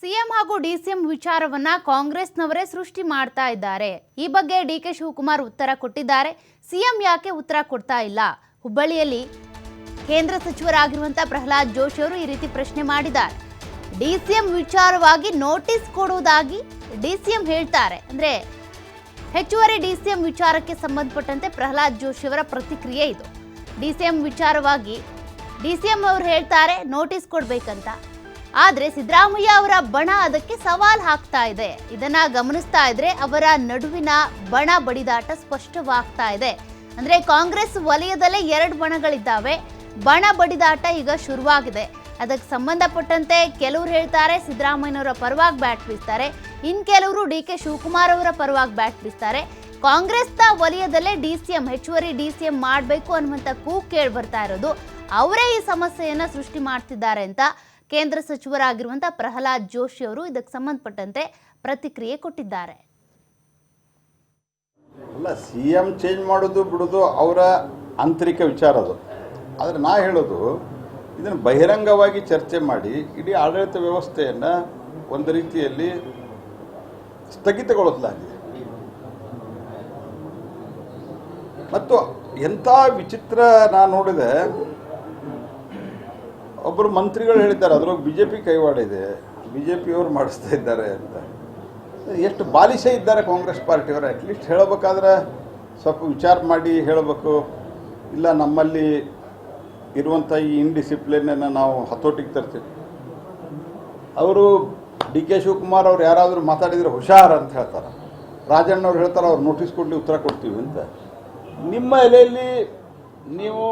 CM ಹಾಗೂ DCM ವಿಚಾರವನ್ನ ಕಾಂಗ್ರೆಸ್ನವರೇ ಸೃಷ್ಟಿ ಮಾಡ್ತಾ ಇದ್ದಾರೆ. ಈ ಬಗ್ಗೆ ಡಿ ಕೆ ಶಿವಕುಮಾರ್ ಉತ್ತರ ಕೊಟ್ಟಿದ್ದಾರೆ. ಸಿಎಂ ಯಾಕೆ ಉತ್ತರ ಕೊಡ್ತಾ ಇಲ್ಲ? ಹುಬ್ಬಳ್ಳಿಯಲ್ಲಿ ಕೇಂದ್ರ ಸಚಿವರಾಗಿರುವಂತಹ ಪ್ರಹ್ಲಾದ್ ಜೋಶಿ ಅವರು ಈ ರೀತಿ ಪ್ರಶ್ನೆ ಮಾಡಿದ್ದಾರೆ. ಡಿಸಿಎಂ ವಿಚಾರವಾಗಿ ನೋಟಿಸ್ ಕೊಡುವುದಾಗಿ ಡಿಸಿಎಂ ಹೇಳ್ತಾರೆ. ಅಂದ್ರೆ ಹೆಚ್ಚುವರಿ ಡಿಸಿಎಂ ವಿಚಾರಕ್ಕೆ ಸಂಬಂಧಪಟ್ಟಂತೆ ಪ್ರಹ್ಲಾದ್ ಜೋಶಿ ಅವರ ಪ್ರತಿಕ್ರಿಯೆ ಇದು. ಡಿಸಿಎಂ ವಿಚಾರವಾಗಿ ಡಿಸಿಎಂ ಅವರು ಹೇಳ್ತಾರೆ, ನೋಟಿಸ್ ಕೊಡ್ಬೇಕಂತ. ಆದ್ರೆ ಸಿದ್ದರಾಮಯ್ಯ ಅವರ ಬಣ ಅದಕ್ಕೆ ಸವಾಲ್ ಹಾಕ್ತಾ ಇದೆ. ಇದನ್ನ ಗಮನಿಸ್ತಾ ಇದ್ರೆ ಅವರ ನಡುವಿನ ಬಣ ಬಡಿದಾಟ ಸ್ಪಷ್ಟವಾಗ್ತಾ ಇದೆ. ಅಂದ್ರೆ ಕಾಂಗ್ರೆಸ್ ವಲಯದಲ್ಲೇ ಎರಡು ಬಣಗಳಿದ್ದಾವೆ. ಬಣ ಬಡಿದಾಟ ಈಗ ಶುರುವಾಗಿದೆ. ಅದಕ್ಕೆ ಸಂಬಂಧಪಟ್ಟಂತೆ ಕೆಲವರು ಹೇಳ್ತಾರೆ ಸಿದ್ದರಾಮಯ್ಯನವರ ಪರವಾಗಿ ಬ್ಯಾಟ್ ಬೀಸ್ತಾರೆ. ಇನ್ ಕೆಲವರು ಡಿ ಕೆ ಶಿವಕುಮಾರ್ ಅವರ ಪರವಾಗಿ ಬ್ಯಾಟ್ ಬೀಸ್ತಾರೆ. ಕಾಂಗ್ರೆಸ್ನ ವಲಯದಲ್ಲೇ ಡಿ ಸಿ ಎಂ, ಹೆಚ್ಚುವರಿ ಡಿ ಸಿ ಎಂ ಮಾಡಬೇಕು ಅನ್ನುವಂಥ ಕೂಗು ಕೇಳಿ ಬರ್ತಾ ಇರೋದು. ಅವರೇ ಈ ಸಮಸ್ಯೆಯನ್ನು ಸೃಷ್ಟಿ ಮಾಡ್ತಿದ್ದಾರೆ ಅಂತ ಕೇಂದ್ರ ಸಚಿವರಾಗಿರುವಂಥ ಪ್ರಹ್ಲಾದ್ ಜೋಶಿ ಅವರು ಇದಕ್ಕೆ ಸಂಬಂಧಪಟ್ಟಂತೆ ಪ್ರತಿಕ್ರಿಯೆ ಕೊಟ್ಟಿದ್ದಾರೆ. ಅಲ್ಲ, ಸಿ ಎಂ ಚೇಂಜ್ ಮಾಡೋದು ಬಿಡೋದು ಅವರ ಆಂತರಿಕ ವಿಚಾರ ಅದು. ಆದರೆ ನಾ ಹೇಳೋದು, ಇದನ್ನು ಬಹಿರಂಗವಾಗಿ ಚರ್ಚೆ ಮಾಡಿ ಇಡೀ ಆಡಳಿತ ವ್ಯವಸ್ಥೆಯನ್ನು ಒಂದು ರೀತಿಯಲ್ಲಿ ಸ್ಥಗಿತಗೊಳಿಸಲಾಗಿದೆ. ಮತ್ತು ಎಂಥ ವಿಚಿತ್ರ ನಾನು ನೋಡಿದೆ ಒಬ್ಬರು ಮಂತ್ರಿಗಳು ಹೇಳಿದ್ದಾರೆ ಅದ್ರೊಳಗೆ ಬಿ ಜೆ ಪಿ ಕೈವಾಡ ಇದೆ ಬಿ ಜೆ ಪಿಯವರು ಮಾಡಿಸ್ತಾ ಇದ್ದಾರೆ ಅಂತ. ಎಷ್ಟು ಬಾಲಿಶ ಇದ್ದಾರೆ ಕಾಂಗ್ರೆಸ್ ಪಾರ್ಟಿಯವರು ಅಟ್ಲೀಸ್ಟ್ ಹೇಳಬೇಕಾದ್ರೆ ಸ್ವಲ್ಪ ವಿಚಾರ ಮಾಡಿ ಹೇಳಬೇಕು. ಇಲ್ಲ, ನಮ್ಮಲ್ಲಿ ಇರುವಂಥ ಈ ಇನ್ಡಿಸಿಪ್ಲಿನನ್ನು ನಾವು ಹತೋಟಿಗೆ ತರ್ತೀವಿ. ಅವರು ಡಿ ಕೆ ಶಿವಕುಮಾರ್ ಅವ್ರು ಯಾರಾದರೂ ಮಾತಾಡಿದರೆ ಹುಷಾರ್ ಅಂತ ಹೇಳ್ತಾರೆ. ರಾಜಣ್ಣವ್ರು ಹೇಳ್ತಾರೆ, ಅವ್ರು ನೋಟಿಸ್ ಕೊಡಲಿ ಉತ್ತರ ಕೊಡ್ತೀವಿ ಅಂತ. ನಿಮ್ಮ ಎಲೆಯಲ್ಲಿ ನೀವು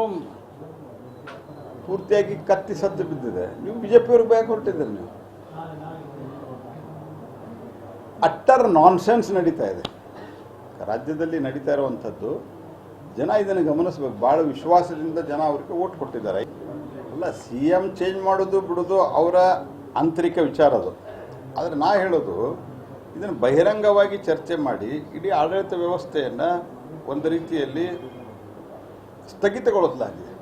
ಪೂರ್ತಿಯಾಗಿ ಕತ್ತಿ ಸತ್ತು ಬಿದ್ದಿದೆ. ನೀವು ಬಿ ಜೆ ಬೇಗ ಹೊರಟಿದ್ದೀರಿ ನೀವು. ಅಟ್ಟರ್ ನಾನ್ಸೆನ್ಸ್ ನಡೀತಾ ಇದೆ. ರಾಜ್ಯದಲ್ಲಿ ನಡೀತಾ ಇರುವಂಥದ್ದು, ಜನ ಇದನ್ನು ಗಮನಿಸ್ಬೇಕು. ಭಾಳ ವಿಶ್ವಾಸದಿಂದ ಜನ ಅವ್ರಿಗೆ ಓಟ್ ಕೊಟ್ಟಿದ್ದಾರೆ. ಅಲ್ಲ, ಸಿ ಎಂ ಚೇಂಜ್ ಮಾಡೋದು ಬಿಡೋದು ಅವರ ಆಂತರಿಕ ವಿಚಾರ ಅದು. ಆದರೆ ನಾ ಹೇಳೋದು, ಇದನ್ನು ಬಹಿರಂಗವಾಗಿ ಚರ್ಚೆ ಮಾಡಿ, ಇಡೀ ಆಡಳಿತ ವ್ಯವಸ್ಥೆಯನ್ನು ಒಂದು ರೀತಿಯಲ್ಲಿ ಸ್ಥಗಿತಗೊಳಿಸಲಾಗಿದೆ.